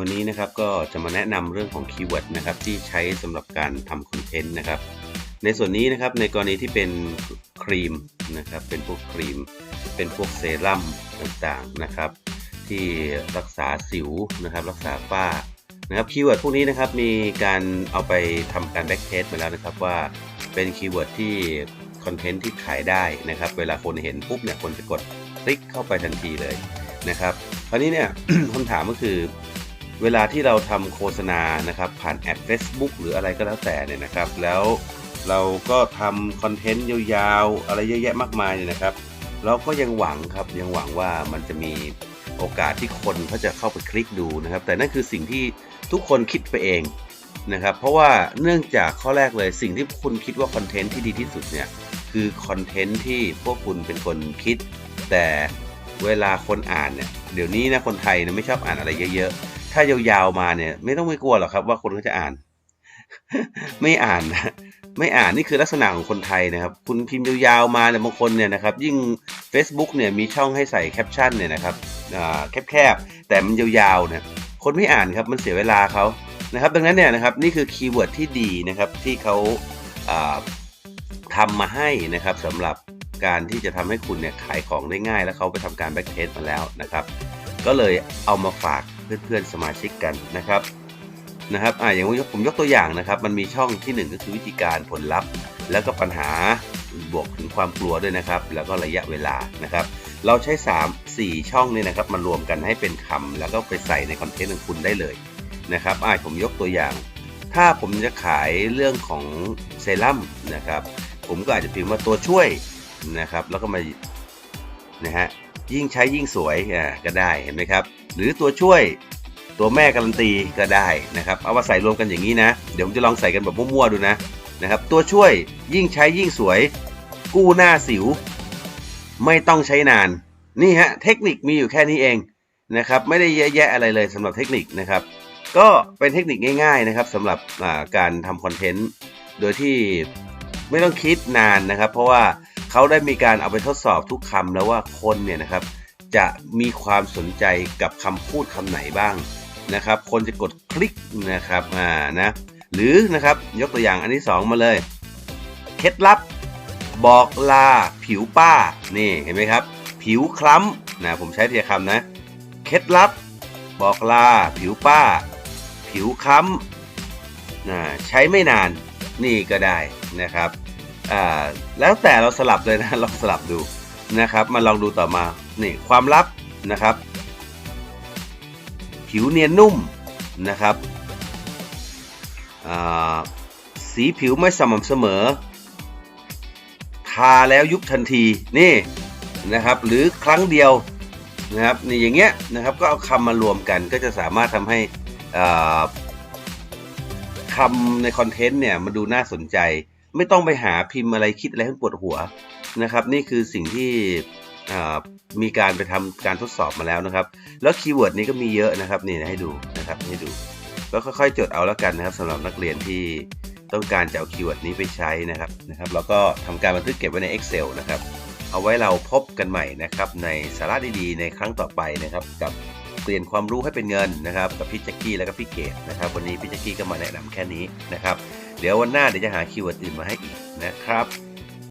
วันนี้นะครับก็จะมาแนะนำเรื่องของคีย์เวิร์ดนะครับที่ใช้สำหรับการทำคอนเทนต์นะครับ ในส่วนนี้นะครับในกรณีที่เป็นครีมนะครับ เป็นพวกครีม เป็นพวกเซรั่มต่างๆนะครับ ที่รักษาสิวนะครับ รักษาฝ้านะครับคีย์เวิร์ดพวกนี้นะครับมีการเอาไปทำการแบ็กเทสมาแล้วนะครับว่าเป็นคีย์เวิร์ดที่คอนเทนต์ที่ขายได้นะครับ เวลาคนเห็นปุ๊บเนี่ยคนจะกดคลิกเข้าไปทันทีเลยนะครับคราวนี้เนี่ยคำถามก็คือ เวลาที่เราทำโฆษณานะครับผ่านแอด Facebook หรืออะไรก็แล้วแต่เนี่ยนะครับ แล้วเราก็ทำคอนเทนต์ยาวๆ อะไรเยอะแยะมากมายเนี่ยนะครับ เราก็ยังหวังครับยังหวังว่ามันจะมีโอกาสที่คนเขาจะเข้าไปคลิกดูนะครับ แต่นั่นคือสิ่งที่ทุกคนคิดไปเองนะครับ เพราะว่าเนื่องจากข้อแรกเลยสิ่งที่คุณคิดว่าคอนเทนต์ที่ดีที่สุดเนี่ยคือคอนเทนต์ที่พวกคุณเป็นคนคิด แต่เวลาคนอ่านเนี่ยเดี๋ยวนี้นะคนไทยเนี่ยไม่ชอบอ่านอะไรเยอะๆ ถ้ายาวๆมาเนี่ย ไม่ต้องไม่กลัวหรอกครับ ว่าคนเขาจะอ่าน ไม่อ่านนะไม่อ่านนี่คือลักษณะของคนไทยนะครับ คุณพิมพ์ยาวๆมาเนี่ยบางคนเนี่ยนะครับ ยิ่ง Facebook เนี่ยมีช่องให้ใส่แคปชั่นเนี่ยนะครับอ่าแคบๆแต่มันยาวๆเนี่ยคนไม่อ่านครับมันเสียเวลาเขานะครับ ดังนั้นเนี่ยนะครับนี่คือคีย์เวิร์ดที่ดีนะครับที่เขาอ่าทำมาให้นะครับสำหรับการที่จะทำให้คุณเนี่ยขายของได้ง่าย แล้วเขาไปทำการแบ็กเทสมาแล้วนะครับ ก็เลยเอามาฝาก เพื่อนๆสมาชิกกันนะครับนะครับอ่าอย่างผมยกตัวอย่างนะครับ มันมีช่องที่ 1 ก็คือวิธีการผลลัพธ์ แล้วก็ปัญหาบวกถึงความกลัวด้วยนะครับ แล้วก็ระยะเวลานะครับ เราใช้ 3 4 ช่องนี่นะครับมารวมกันให้เป็นคำแล้วก็ไปใส่ในคอนเทนต์ของคุณได้เลยนะครับอ่าผมยกตัวอย่าง ถ้าผมจะขายเรื่องของเซรั่มนะครับ ผมก็อาจจะพิมพ์ว่าตัวช่วยนะครับ แล้วก็มานะฮะยิ่งใช้ยิ่งสวยอ่าก็ได้เห็นไหมครับ หรือตัวช่วยตัวแม่การันตีก็ได้นะครับเอามาใส่รวมกันอย่างนี้นะ เดี๋ยวผมจะลองใส่กันแบบมั่วๆดูนะนะครับ ตัวช่วยยิ่งใช้ยิ่งสวย กู้หน้าสิว ไม่ต้องใช้นาน นี่ฮะเทคนิคมีอยู่แค่นี้เองนะครับ ไม่ได้เยอะแยะอะไรเลยสำหรับเทคนิคนะครับ ก็เป็นเทคนิคง่ายๆนะครับสำหรับการทำคอนเทนต์โดยที่ไม่ต้องคิดนานนะครับ เพราะว่าเขาได้มีการเอาไปทดสอบทุกคำแล้วว่าคนเนี่ยนะครับ จะมีความสนใจกับคำพูดคำไหนบ้างนะครับ คนจะกดคลิกนะครับอ่านะหรือนะครับยกตัวอย่างอันที่ 2 มาเลย เคล็ดลับ บอกลาผิวป้านี่เห็นไหมครับ ผิวคล้ำนะผมใช้เทียคำนะ เคล็ดลับ บอกลาผิวป้า ผิวคล้ำนะใช้ไม่นานนี่ก็ได้นะครับอ่าแล้วแต่เราสลับเลยนะลองสลับดู นะครับ มาลองดูต่อมา นี่ความลับนะครับ ผิวเนียนนุ่มนะครับสีผิวไม่สม่ำเสมอ ทาแล้วยุบทันทีนี่นะครับ หรือครั้งเดียวนะครับนี่อย่างเงี้ยนะครับก็เอาคำมารวมกันก็จะสามารถทำให้คำในคอนเทนต์เนี่ยมันดูน่าสนใจ ไม่ต้องไปหาพิมพ์อะไรคิดอะไรให้ปวดหัวนะครับ นี่คือสิ่งที่มีการไปทำการทดสอบมาแล้วนะครับ แล้วคีย์เวิร์ดนี้ก็มีเยอะนะครับนี่ให้ดูนะครับให้ดูก็ค่อยๆ จดเอาแล้วกันนะครับสำหรับนักเรียนที่ต้องการจะเอาคีย์เวิร์ดนี้ไปใช้นะครับนะครับแล้วก็ทำการบันทึกเก็บไว้ใน Excel นะครับ เอาไว้เราพบกันใหม่นะครับ ในสาระดีๆ ในครั้งต่อไปนะครับ กับเปลี่ยนความรู้ให้เป็นเงินนะครับ กับพี่แจ็คกี้และก็พี่เกดนะครับ วันนี้พี่แจ็คกี้ก็มาแนะนำแค่นี้นะครับ เดี๋ยววันหน้าเดี๋ยวจะหาคีย์เวิร์ดอื่นมาให้อีกนะครับ